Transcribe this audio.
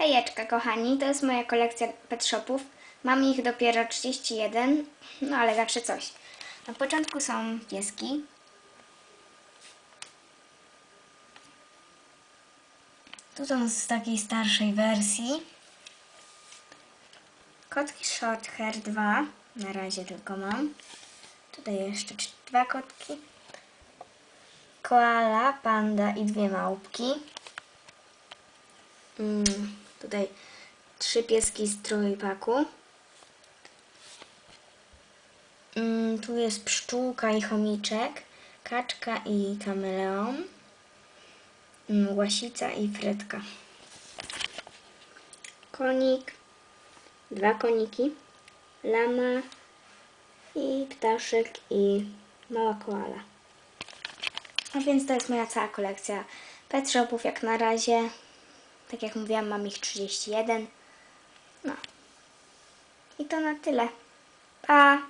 Hejeczka kochani, to jest moja kolekcja pet shopów. Mam ich dopiero 31, no ale zawsze coś. Na początku są pieski. Tu są z takiej starszej wersji. Kotki Short Hair 2. Na razie tylko mam. Tutaj jeszcze cz- dwa kotki. Koala, panda i dwie małpki. Mm, tutaj trzy pieski z trójpaku. Mm, tu jest pszczółka i chomiczek, kaczka i kameleon, mm, łasica i fredka. Konik, dwa koniki, lama i ptaszek i mała koala. A więc to jest moja cała kolekcja pet shopów jak na razie. Tak jak mówiłam, mam ich 31. No. I to na tyle. Pa!